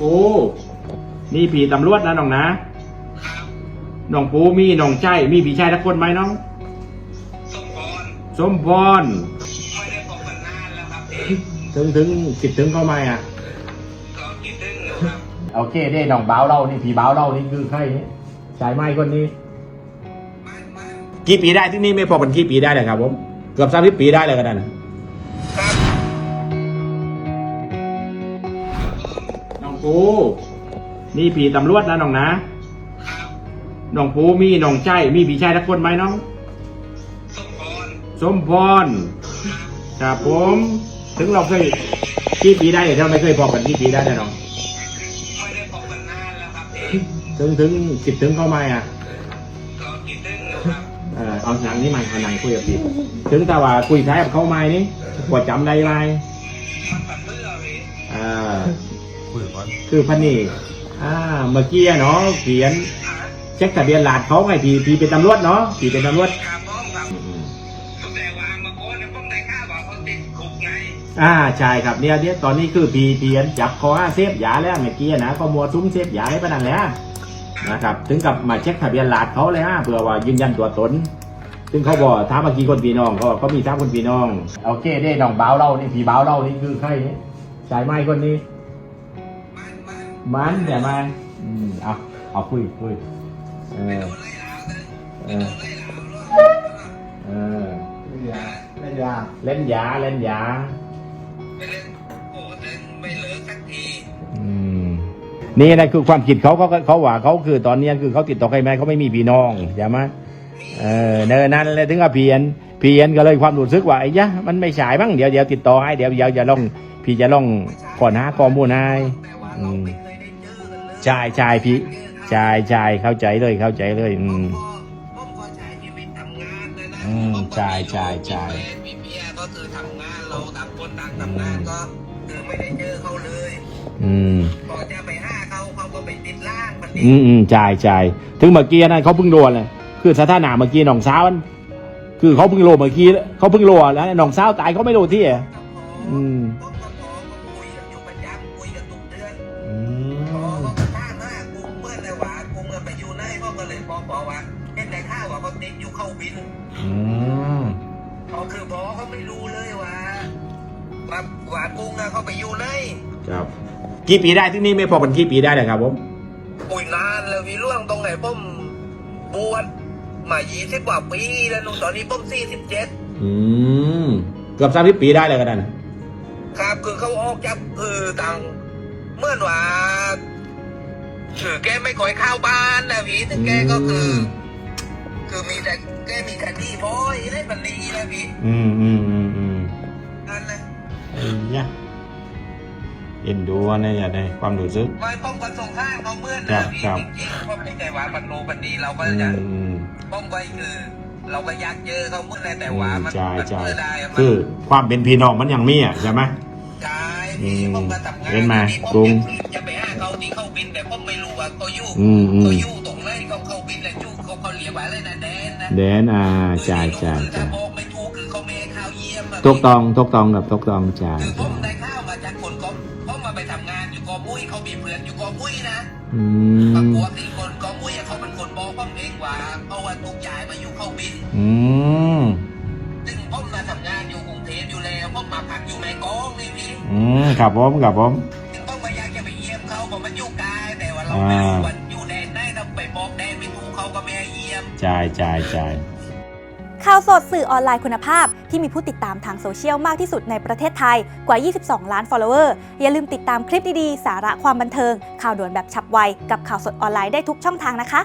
ปูนี่ผีตำรวจนะน้องนะน้องปูมีน้องใจมีผีชายทักคนไหมน้อง สมพรสมพรไม่ได้พบกันนานแล้วครับพี่ถึงถึงคิดถึงเขาไหมอะก็คิดถึงนะครับโอเคได้น้องบ้าวเล่านี่ผีบ้าวเล่านี่คือใครนี่ชายไม้คนนี้บ้านบ้านกี่ปีได้ที่นี่ไม่พอเป็นกี่ปีได้เลยครับผมเกือบสามสิบปีได้เลยก็ได้นะ ปู นี่ผีตำรวจนะน้องนะครับน้องปูมีน้องใจมีผีชายทักคนไหมน้อง สมพรสมพรครับผม ถึงเราเคยกี่ปีได้แต่เราไม่เคยพอกันกี่ปีได้แน่น้องไม่ได้พบกันนานแล้วครับพี่ถึงถึงคิดถึงเขาไหมอะก็คิดถึงนะครับเออเอาหนังนี่มาเอาหนังคุยกับพี่ถึงแต่ว่าคุยท้ายกับเขาไหมนี่กว่าจำได้ไหมมันปันเมื่อพี่อ่า คือพันนี่อ่าเมื่อกี้เนาะเขียนเช็คทะเบียนหลานเขาไงพี่พี่เป็นตำรวจเนาะพี่เป็นตำรวจครับพ้องครับแต่ว่าเมื่อก่อนเนี่ยผมได้ข่าวว่าเขาติดคุกไงอ่าใช่ครับเนี่ยเนี่ยตอนนี้คือพีเพียนจับคอเสพยาแล้วเมื่อกี้นะก็มัวซุ้มเสพยาให้ปะนันแล้วนะครับ ถึงกับมาเช็คทะเบียนหลานเขาเลยฮะเพื่อว่ายืนยันตัวตนซึ่งเขาบอกท้ามเมื่อกี้คนพี่น้องเขาเขามีท้ามคนพี่น้องโอเคได้น้องบ้าวเล่านี่พี่บ้าวเล่านี่คือใครนี่ชายไม้คนนี้บ้านบ้าน มันเดี๋ยวมาอืมเอาเอาคุยคุยเอ่อเลยเอไม่โดอนไล่หลาเล่นยาเล่นยาเล่นยาไปเล่นโอ้เล่นไม่เลิกสักทีอืมนี่นะคือความคิดเขาเขาเขาว่าเขาคือตอนนี้คือเขาติดต่อใครไหมเขาไม่มีพี่น้องใช่ไหมเออเนินนั้นเลยถึงกับเพียนเพียนก็เลยความรู้สึกว่าไอ้ยะมันไม่ฉายบ้างเดี๋ยวเดี๋ยวติดต่อให้เดี๋ยวเดี๋ยวจะลองพี่จะลองก่อนหาข้อมูลให้แต่ว่าเราไม่ ใช่ใช่พี่ใช่ใช่เข้าใจเลยเข้าใจเลย อืมใช้ชีวิตทำงานเลยนะอืมใช่ใช่ใช่มีแฟนมีเมียก็คือทำงานเราต่างคนต่างทำงานก็คือไม่ได้เจอเขาเลย อืมพอนจะไปห้าเขาเขาก็ไปติดล่างมันอืมอืมใช่ใช่ถึงเมื่อกี้นั่นเขาเพิ่งโดนเลยคือสถานะเมื่อกี้น้องสาวมันคือเขาเพิ่งโลเมื่อกี้เขาเพิ่งโลแล้วน้องสาวตายเขาไม่โลที่อะอืม เขาติดอยู่เข้าบินอืมเขาคือพอเขาไม่รู้เลยว่าว่าว่ากุ้งอะเขาไปอยู่ไหนครับกี่ปีได้ที่นี่ไม่พอเป็นกี่ปีได้เลยครับผมปุยนานแล้วมีเรื่องตรงไหนผมบวชมายี่สิบกว่าปีแล้วหนูตอนนี้ผมสี่สิบเจ็ดอืมเกือบสามสิบปีได้เลยกันนะครับคือเขาออกจากคือต่างเมื่อนว่าคือแกไม่ค่อยเข้าบ้านนะพี่ถึงแกก็คือ คือมีแต่แกมีคดีบอยได้บันดีนะพี่อืมอืมอืมอืมนั่นนะไอ้ยะเอ็นดูนะอย่าได้ความรู้สึก ไม่ป้องกันส่งข้างเขาเมื่อนครันะบพี่ครับจริงๆเพราะไม่ใช่ว่าบันโนบันดีเราก็อืจะมอืม ป้องไว้คือ เราก็อยากเจอเขาเมื่อไรแต่ว่ามันใช่มันใช่เมื่อได้ะมันคือความเป็นพี่น้องมันยังมีอะใช่ไหม ใช่พี่ผมก็ทำงานเห็นไหมที่ผกรุง จะไปหาเขาที่เขาบินแต่ผมไม่รู้ว่าเขาอยู่อืมอืมเขาอยู่ ตรงไหนเขาเขาบินแล้วอยู่เขาเขาเรียกว่าอะไรนะแดนนะแดนอ่าใช่ใช่คือใช่ถ้าบอกไม่ถูกคือเขาไม่ให้ข้าวเยี่ยมอะทุกตองทุกตองกับทุกตองใช่คือผใช่มได้ข้าวมาจากคนก็เขามาไปทำงานอยู่กอมุ้ยเขามีเพื่อนอยู่กอมุ้ยนะอืปรากมฏที่คนกอมุ้ยอะเขาเป็นคนบอกผมเองว่าเอาว่าถูกย้ายมาอยู่เขาบินอืมซึ่งผมมาทำงานอยู่กรุงเทพอยู่แล้วผมมาพักอยู่แม่กลองนี่พี่อืมครับผมครับผมถึงต้องมาอยากจะไปเยี่ยมเขาผมมันอยู่ไกลแต่ว่าเราไม่รู้ว่าอยู่แดนไหน กเขาก็ไม่ให้เยี่ยมใช่ใช่ใช่ข่าวสดสื่อออนไลน์คุณภาพที่มีผู้ติดตามทางโซเชียลมากที่สุดในประเทศไทยกว่า 22 ล้าน follower อย่าลืมติดตามคลิปดี ๆ สาระความบันเทิง ข่าวด่วนแบบฉับไว กับข่าวสดออนไลน์ได้ทุกช่องทางนะคะ